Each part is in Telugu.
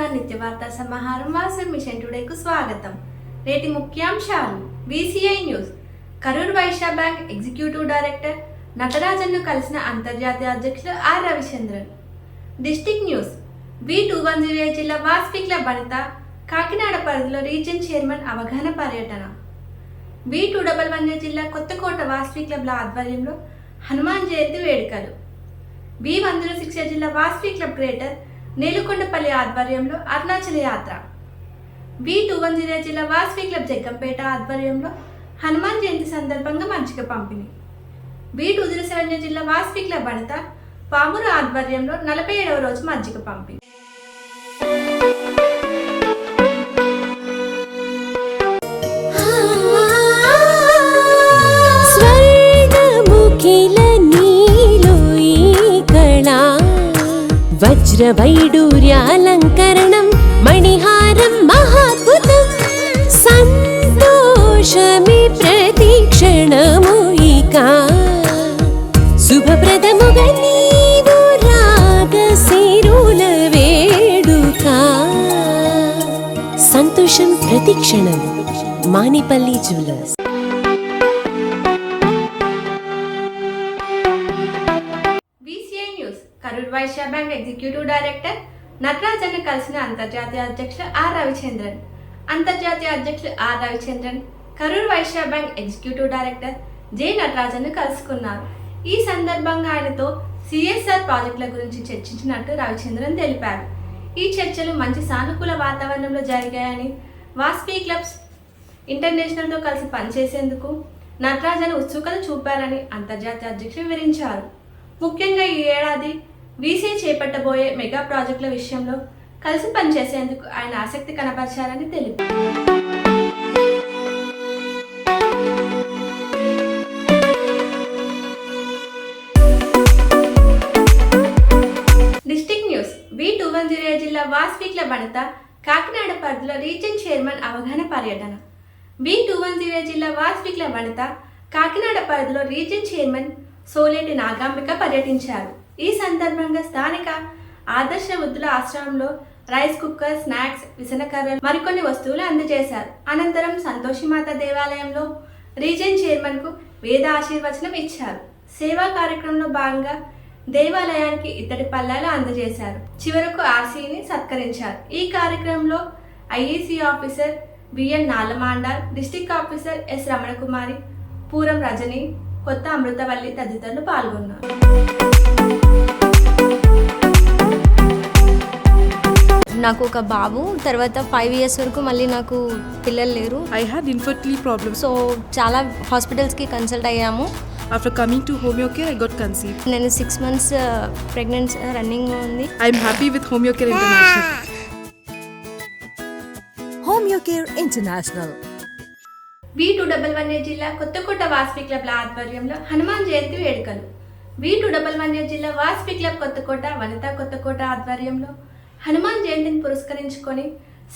వార్తా సమాహారం వాసం మిషన్ టుడేకు స్వాగతం. నేటి ముఖ్యాంశాలు. VCI news. Karur Vysya bank executive director నటరాజన్ను కలిసిన అంతర్జాతీయ అధ్యక్షులు R Ravichandran. District news. V two one zero జిల్లా వాస్పిక్ల భరిత కాకినాడ పరిధిలో రీజన్ చైర్మన్ అవగాహన పర్యటన. వి టూ డబల్ వన్ జిల్లా కొత్తకోట వాస్వి క్లబ్ల ఆధ్వర్యంలో హనుమాన్ జయంతి వేడుకలు. బి వందల శిక్ష జిల్లా వాస్వి క్లబ్ గ్రేటర్ నేలుకొండపల్లి ఆధ్వర్యంలో అరుణాచల యాత్ర. బి టూ వన్ జీరో జిల్లా వాస్వి క్లబ్ జగ్గంపేట ఆధ్వర్యంలో హనుమాన్ జయంతి సందర్భంగా మంచిక పంపిణీ. బి టూ జీరో సెవెన్ జిల్లా వాస్వి క్లబ్ అడత పామురు ఆధ్వర్యంలో నలభై ఏడవ రోజు మజ్జిగ పంపిణీ. వజ్రవైడూర్యాలంకరణం మణిహారం మహాద్భుతం సంతోషమి ప్రతిక్షణము ఇక శుభప్రదముగా నీవు రాగశిరుల వేడుక సంతోషం ప్రతిక్షణం Manipalli jewellers Karur bank executive director నటరాజన్ను కలిసిన అంతర్జాతీయ అధ్యక్షులు ఆర్ రవిచంద్రన్. అంతర్జాతీయ అధ్యక్షులు R Ravichandran Karur Vysya bank executive director J నటరాజన్ను కలుసుకున్నారు. ఈ సందర్భంగా ఆయనతో సిఎస్ఆర్ ప్రాజెక్టుల గురించి చర్చించినట్టు రవిచంద్రన్ తెలిపారు. ఈ చర్చలు మంచి సానుకూల వాతావరణంలో జరిగాయని వాస్పీ క్లబ్స్ ఇంటర్నేషనల్తో కలిసి పనిచేసేందుకు నటరాజన్ ఉత్సుకత చూపారని అంతర్జాతీయ అధ్యక్షులు వివరించారు. ముఖ్యంగా ఈ ఏడాది వీసీ చేపట్టబోయే మెగా ప్రాజెక్టుల విషయంలో కలిసి పనిచేసేందుకు ఆయన ఆసక్తి కనపరిచారని తెలిపారు. District news V two one zero జిల్లా వాస్వి క్లబ్ కాకినాడ పరిధిలో రీజన్ చైర్మన్ అవగాహన పర్యటన. వి టూ వన్ జీరో జిల్లా వాస్విక్ల వనిత కాకినాడ పరిధిలో రీజన్ చైర్మన్ సోలేటి నాగాంబిక పర్యటించారు. ఈ సందర్భంగా స్థానిక ఆదర్శ వృద్ధుల ఆశ్రమంలో రైస్ కుక్కర్ స్నాక్స్ విసనకర్రలు మరికొన్ని వస్తువులు అందజేశారు. అనంతరం సంతోషిమాత దేవాలయంలో రీజన్ చైర్మన్కు వేద ఆశీర్వచనం ఇచ్చారు. సేవా కార్యక్రమంలో భాగంగా దేవాలయానికి ఇత్తడి పల్లాలు అందజేశారు. చివరకు ఆర్సీని సత్కరించారు. ఈ కార్యక్రమంలో IEC officer B N నాలమాండార్ district officer S Ramanakumari Puram Rajani కొత్త అమృతవల్లి తదితరులు పాల్గొన్నారు. నాకు ఒక బాబు తర్వాత ఫైవ్ ఇయర్స్ వరకు మళ్ళీ నాకు పిల్లలు లేరు. I had infertility problem so చాలా హాస్పిటల్స్కి కన్సల్ట్ అయ్యాము. After coming to Homeocare I got conceive నేను సిక్స్ మంత్స్ ప్రెగ్నెంట్ రన్నింగ్ ఉంది. I'm happy with Homeocare international Homeocare international V two double one A జిల్లా కొత్తకోట వాస్పి క్లబ్ల ఆధ్వర్యంలో హనుమాన్ జయంతి వేడుకలు. V two double one A జిల్లా వాస్పి క్లబ్ కొత్తకోట వనిత కొత్తకోట ఆధ్వర్యంలో హనుమాన్ జయంతిని పురస్కరించుకొని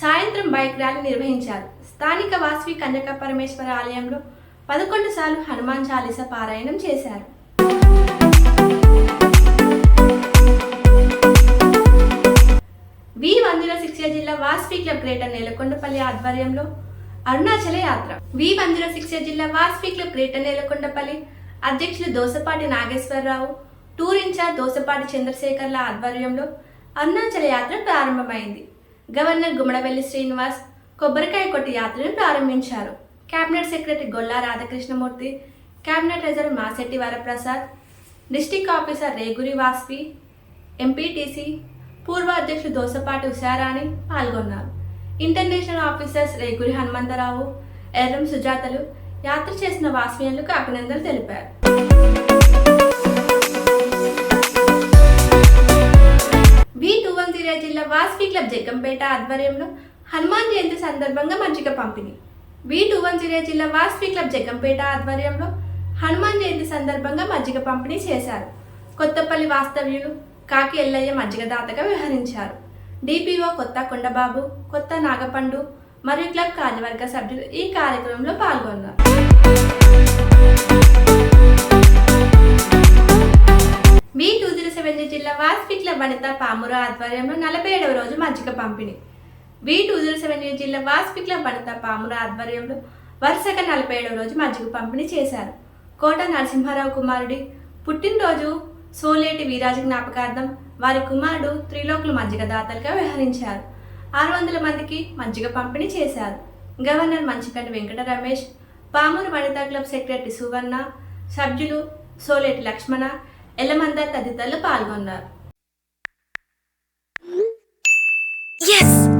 సాయంత్రం బైక్ ర్యాలీ నిర్వహించారు. స్థానిక వాస్వి కన్యక పరమేశ్వర ఆలయంలో పదకొండు సార్లు హనుమాన్ చాలీస పారాయణం చేశారు. వి వందల శిక్ష జిల్లా వాస్పి క్లబ్ గ్రేటర్ నేలకొండపల్లి ఆధ్వర్యంలో అరుణాచల యాత్ర వి వందల శిక్ష జిల్లా వాస్పి క్లబ్ గ్రేటర్ నేలకొండపల్లి. అధ్యక్షులు Dosapati Nageswararao. Tour in charge Dosapati చంద్రశేఖర్ల ఆధ్వర్యంలో అరుణాచల యాత్ర ప్రారంభమైంది. గవర్నర్ గుమ్మడవెల్లి శ్రీనివాస్ కొబ్బరికాయ కొట్టి యాత్రను ప్రారంభించారు. Cabinet secretary Golla Radhakrishnamurthy cabinet treasurer Masetti Varaprasad district officer Reguri వాస్పి MPTC పూర్వ అధ్యక్షుడు దోసపాటి ఉషారాణి పాల్గొన్నారు. ఇంటర్నేషనల్ ఆఫీసర్స్ రేగురి హనుమంతరావు ఎర్రం సుజాతలు యాత్ర చేసిన వాస్మీయులకు అభినందనలు తెలిపారు. వి టూ జిల్లా వాస్వి క్లబ్ జగ్గంపేట ఆధ్వర్యంలో హనుమాన్ జయంతి సందర్భంగా మజ్జిగ పంపిణీ. వి టూ వన్ జీరో జిల్లా వాస్వి క్లబ్ జగ్గంపేట ఆధ్వర్యంలో హనుమాన్ జయంతి సందర్భంగా మజ్జిగ పంపిణీ చేశారు. కొత్తపల్లి వాస్తవ్యులు కాకి ఎల్లయ్య మజ్జిగ దాతగా వ్యవహరించారు. డిపిఓ కొత్త కొండబాబు కొత్త నాగపండు మరియు క్లబ్ కార్యవర్గ సభ్యులు ఈ కార్యక్రమంలో పాల్గొన్నారు. మీ టూ జీరో సెవెన్ జిల్లా వాస్పి క్లబ్ వనిత పాముర ఆధ్వర్యంలో నలభై ఏడవ రోజు మజ్జిగ పంపిణీ. వి టూ జీరో సెవెన్ జిల్లా వాస్పి క్లబ్ వనిత పాముల ఆధ్వర్యంలో వరుసగా నలభై ఏడవ రోజు మజ్జిగ పంపిణీ చేశారు. కోట నరసింహారావు కుమారుడి పుట్టినరోజు సోలేటి వీరాజు జ్ఞాపకార్థం వారి కుమారుడు త్రిలోకులు మజ్జిగ దాతలుగా వ్యవహరించారు. ఆరు వందల మందికి మజ్జిగ పంపిణీ చేశారు. Governor Manchikanti Venkata Ramesh Pamuru Vanitha club secretary Suvarna సభ్యులు సోలేటి లక్ష్మణ ఎల్లమంద తదితరులు పాల్గొన్నారు. Yes!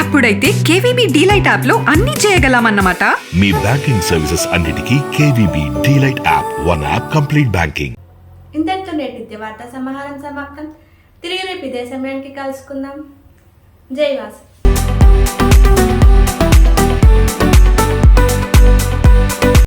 అప్పుడైతే కేవీబీ డీలైట్ యాప్లో అన్ని చేయగలమన్నమాట. మీ బ్యాంకింగ్ సర్వీసెస్ అన్నిటికీ KVB DLite app one app complete banking. ఇంతటితో నేటి వార్తా సమాహారం సమాప్తం. తిరిగి రేపు ఇదే సమయానికి కలుసుకుందాం. జై వాసు.